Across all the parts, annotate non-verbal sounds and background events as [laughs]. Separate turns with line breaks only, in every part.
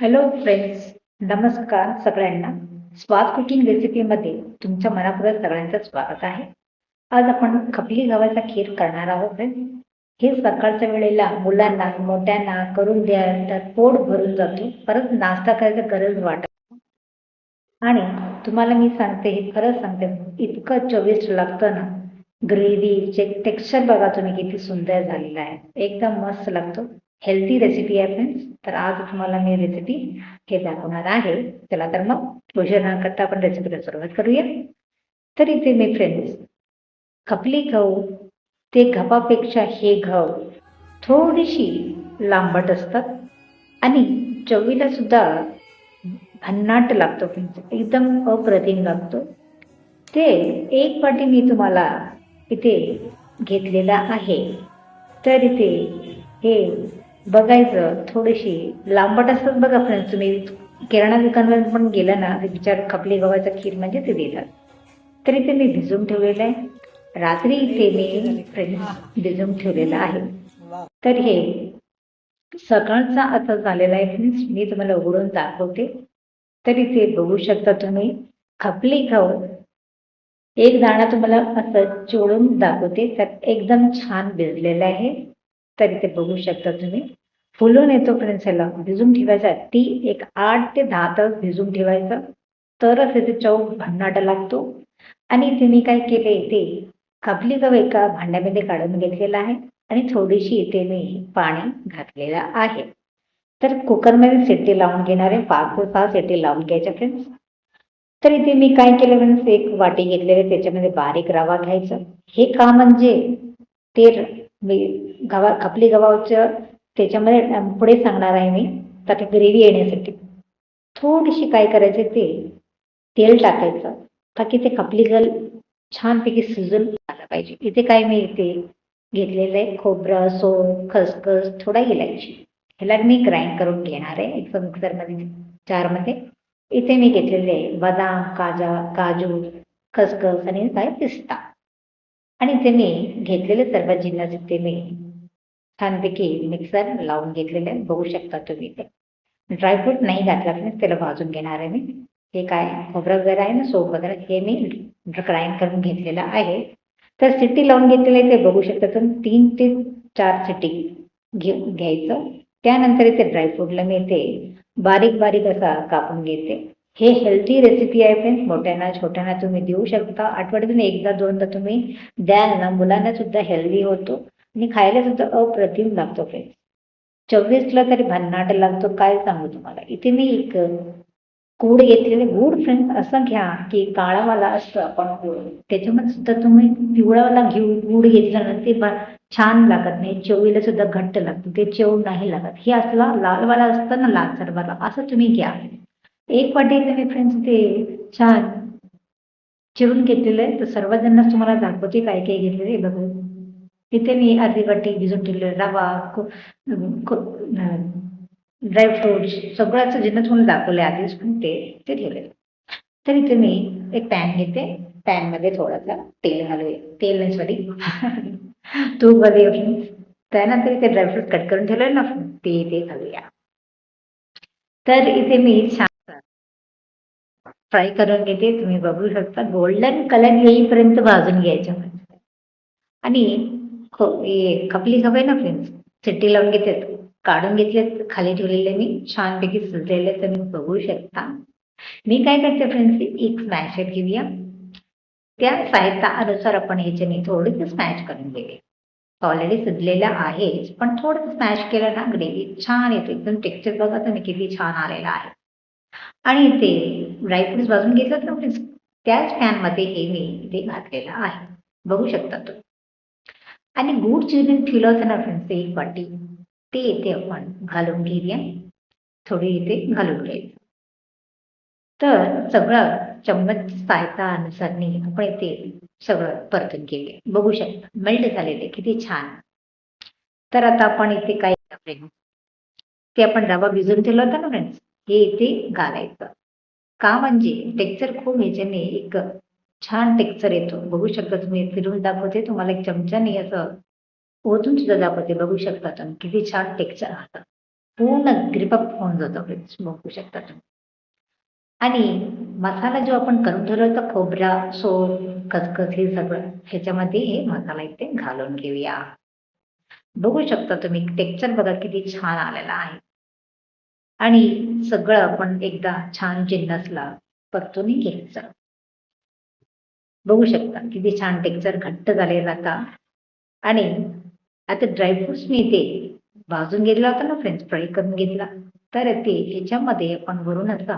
Hello friends नमस्कार सगळ्यांना. स्वाद कुकिंग रेसिपीमध्ये तुमच्या मनापूर्वक सगळ्यांचं स्वागत आहे. आज आपण खपली गव्हाचा खीर करणार आहोत. फ्रेंड्स हे सकाळच्या वेळेला मुलांना मोठ्यांना करून द्या तर पोट भरून जातो. परत नाश्ता करायची गरज वाटत आणि तुम्हाला मी सांगते हे खरंच सांगते इतकं चविष्ट लागतं ना. ग्रेव्हीचे टेक्स्चर बघा तुम्ही किती सुंदर झालेलं आहे. एकदम मस्त लागतो. हेल्दी रेसिपी आहे फ्रेंड्स तर आज तुम्हाला मी रेसिपी हे दाखवणार आहे. चला तर मग उशीर न करता आपण रेसिपीला सुरुवात करूया. तर इथे मी फ्रेंड्स खपली गहू ते घपापेक्षा हे घव थोडीशी लांबट असतात आणि चवीला सुद्धा भन्नाट लागतो फ्रेंड्स एकदम अप्रतिम लागतो. ते एक वाटी मी तुम्हाला इथे घेतलेला आहे. तर इथे हे बघायचं थोडीशी. लांबट असतात बघा फ्रेंड्स तुम्ही किराणा दुकानवर पण गेलं ना विचार खपली गव्हाचा खीर म्हणजे ते देतात. तरी ते मी भिजून ठेवलेलं आहे. रात्री ते मी फ्रेंड्स भिजून ठेवलेलं आहे. तर हे सकाळचा आता झालेला आहे फ्रेंड्स मी तुम्हाला उघडून दाखवते. तरी ते बघू शकता तुम्ही. खपली गहू एक दाणा तुम्हाला असं चोळून दाखवते. तर एकदम छान भिजलेलं आहे. तर इथे बघू शकता तुम्ही. फुलून येतो फ्रेंड्स ह्याला. भिजून ठेवायचा ती एक आठ ते दहा तास भिजून ठेवायचं. तरच इथे चव भन्नाटा लागतो. आणि इथे मी काय केले ते खपली गव एका भांड्यामध्ये काढून घेतलेला आहे आणि थोडीशी इथे मी पाणी घातलेलं आहे. तर कुकरमध्ये सिटी लावून घेणार आहे. पाच ते सहा लावून घ्यायच्या फ्रेंड्स तर इथे मी काय केलं फ्रेंड्स एक वाटी घेतलेली त्याच्यामध्ये बारीक रवा घ्यायचं. हे का म्हणजे? ते मी गवा खपली गव्हाचं त्याच्यामध्ये पुढे सांगणार आहे मी. तर ग्रेव्ही येण्यासाठी. थोडीशी काय करायचे ते तेल टाकायचं. ताकी ते खपली गल छानपैकी शिजून आलं पाहिजे. इथे काय मी इथे घेतलेलं आहे खोबरं सोन खसखस थोडा इलायची. ह्याला मी ग्राइंड करून घेणार आहे. एकदम मिक्सरमध्ये चारमध्ये इथे मी घेतलेले आहे बदाम काजा काजू खसखस आणि काय पिस्ता. आणि इथे मी घेतलेले सर्व जिन्नस इथे मी छानपैकी मिक्सर लावून घेतलेले आहे बघू शकता तुम्ही ते. ड्रायफ्रूट नाही घातला मी त्याला भाजून घेणार आहे मी. हे काय खोबरं वगैरे आहे ना सोप वगैरे हे मी ग्राइंड करून घेतलेलं आहे. तर सिटी लावून घेतलेलं आहे ते बघू शकता तुम्ही तीन ते चार सिटी घे घ्यायचं. त्यानंतर इथे ड्रायफ्रूटला मी ते बारीक बारीक असा कापून घेते. हे हेल्थी रेसिपी आहे फ्रेंड्स मोठ्यांना छोट्यांना तुम्ही देऊ शकता. आठवड्यातून एकदा दोनदा तुम्ही द्याल ना. मुलांना सुद्धा हेल्दी होतो. आणि खायला सुद्धा अप्रतिम लागतो फ्रेंड्स चोवीसला तरी भन्नाट लागतो. काय सांगू तुम्हाला? इथे मी एक गुड घेतलेले गुड फ्रेंड्स असं घ्या की काळावाला असतो आपण गुड त्याच्यामध्ये सुद्धा तुम्ही पिवळावाला घेऊ गुड घेतला ना ते छान लागत नाही. चवीला सुद्धा घट्ट लागतं. ते चव नाही लागत. हे असला लालवाला असतं ना लालसरवाला असं तुम्ही घ्या. एक वाटेल मी फ्रेंड्स ते छान. चिरून घेतलेलं आहे. तर सर्वजणांनाच तुम्हाला दाखवते काय काय घेतलेलं आहे. बघा. तिथे मी अर्धी वाटी भिजून ठेवलेलं रवा ड्रायफ्रुट्स सगळ्याच जिन्नस म्हणून दाखवले आधीच पण ते ते ठेवले तर इथे मी एक पॅन घेते. पॅनमध्ये थोडासा तेल घालूया. तेल नाही सॉरी [laughs] तूप घालूया त्यानंतर इथे ड्रायफ्रूट कट करून ठेवले ना ते ते घालूया. तर इथे मी छान फ्राय करून घेते. तुम्ही बघू शकता. गोल्डन कलर येईपर्यंत भाजून घ्यायचं म्हणजे. आणि खपली खप आहे ना फ्रेंड्स सिट्टी लावून घेते. काढून घेतले खाली ठेवलेले मी. छानपैकी सुजलेले तुम्ही बघू शकता. मी काय करते फ्रेंड्स एक स्मॅशर घेऊया. त्या साहित्यानुसार आपण ह्याच्याने थोडंसं स्मॅश करून घेऊया. ऑलरेडी शिजलेलं आहेच पण थोडं स्मॅश केलं ना ग्रेव्ही छान येतो. एकदम टेक्स्चर बघा तुम्ही किती छान आलेला आहे. आणि इथे ड्रायफ्रुट्स भाजून घेतलं तर फ्रेंड्स त्याच पॅनमध्ये हे मी इथे घातलेलं आहे. बघू शकता तुम्ही आणि गुड चिरून ठेवलं होतं ना फ्रेंड्स एक वाटी ते इथे आपण घालून घेऊया. थोडी इथे घालून घ्यायचं तर सगळं चम्मच साहित्यानुसार आपण इथे सगळं परतून घेऊया. बघू शकता. मेल्ट झालेले किती छान. तर आता आपण इथे काय ते आपण रवा भिजून ठेवला होता ना फ्रेंड्स हे इथे घालायचं का म्हणजे? टेक्चर खूप ह्याच्याने एक छान टेक्चर येतो. बघू शकता तुम्ही फिरून दाखवते तुम्हाला एक चमच्याने असं ओतून सुद्धा दाखवते. बघू शकता तुम्ही किती छान टेक्स्चर राहतं. पूर्ण ग्रिपअप होऊन जातो बघू शकता तुम्ही. आणि मसाला जो आपण करून ठेवला होता खोबरा सोल खसखस हे सगळं ह्याच्यामध्ये हे मसाला इथे घालून घेऊया. बघू शकता तुम्ही टेक्स्चर बघा किती छान आलेला आहे. आणि सगळं आपण एकदा छान जिन्नसला परतून घ्यायचं. बघू शकता किती छान टेक्चर घट्ट झालेला आता. आणि आता ड्रायफ्रुट्स मी ते भाजून घेतला होता ना फ्रेंच फ्राय करून घेतला. तर ते ह्याच्यामध्ये आपण वरून असा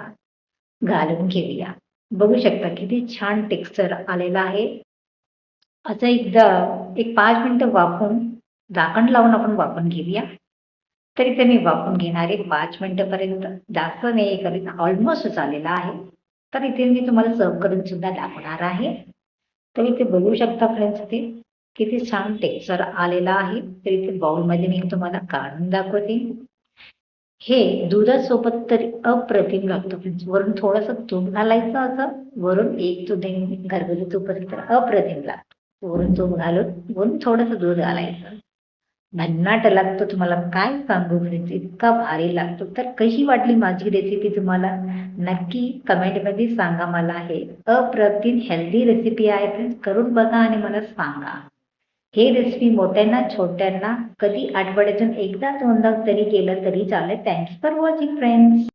घालून घेऊया. बघू शकता किती छान टेक्स्चर आलेला आहे. असं एकदा एक पाच मिनिटं वाफून झाकण लावून आपण वाफून घेऊया. तरी ते मी वापरून घेणार आहे पाच मिनिटंपर्यंत जास्त नाही करीत ऑलमोस्ट झालेला आहे. तर इथे मी तुम्हाला सर्व करून सुद्धा दाखवणार आहे. तर इथे बघू शकता फ्रेंड्स ते किती छान टेक्स्चर आलेला आहे. तर इथे बाउलमध्ये मी तुम्हाला काढून दाखवते. हे दुधासोबत तरी अप्रतिम लागतं फ्रेंड्स वरून थोडंसं तूप घालायचं असं वरून एक तूप घरगुती तूप असेल तर अप्रतिम लागतं. वरून तूप घालून वरून थोडंसं दूध घालायचं. भन्नाट लागतो तुम्हाला. काय सांगू फ्रेंड्स इतका भारी लागतो. तर कशी वाटली माझी रेसिपी तुम्हाला? नक्की कमेंटमध्ये सांगा मला. हे अप्रतिम हेल्दी रेसिपी आहे. फ्रेंड्स करून बघा आणि मला सांगा. हे रेसिपी मोठ्यांना छोट्यांना कधी आठवड्यातून एकदा दोनदा तरी केलं तरी चालेल. Thanks for watching friends